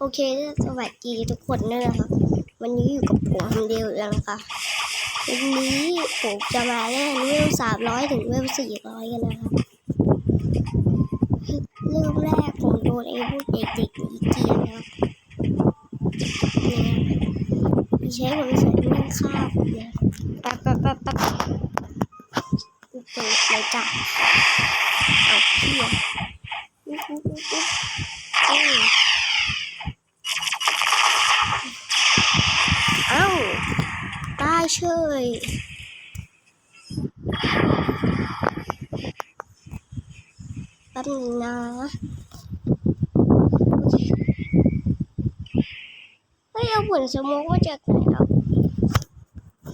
โอเค สวัสดีทุกคนด้วยนะครับวันนี้อยู่กับผมคนเดียวแล้วนะคะวันนี้ผมจะมาเล่นเวลสามร้อยถึงเวลสี่ร้อยกันนะครับเริ่มแรกผมโดนไอ้พวกเด็กๆนี้เกลีนะครับเนี่ยพี่ใช้ผมใส่เรื่องฆ่าผมเนี่ยปั๊บปั๊บปั๊บปั๊บเปิดเลยจ้ะเอาเพี่อะอุ๊บอุ๊บอุ๊บอุ๊บเอ้ย เอ้าตาย เฉยแป๊บนึงนะเฮ้ยเอาผลสโมกมาจากไหนอะ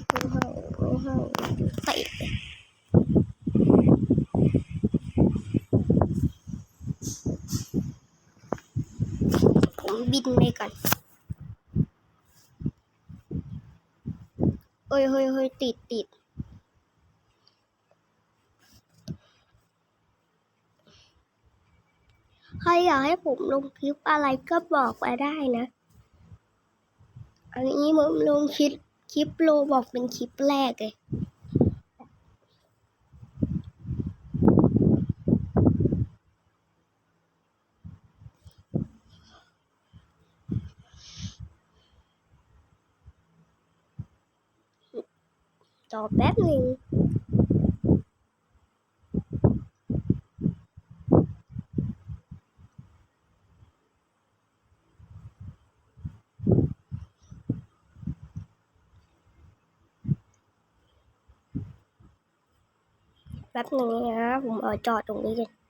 ไห้ไม่ให้ไปผมบินไปก่อน เฮ้ยเฮ้ยเฮ้ยติดติดใครอยากให้ผมลงคลิปอะไรก็บอกมาได้นะ อันนี้ผมลงคลิปคลิปโลบอกเป็นคลิปแรกเลย ต่อแป๊บหนึ่งแป๊บหนึ่งนะผมเอาจอดตรงนี้กัน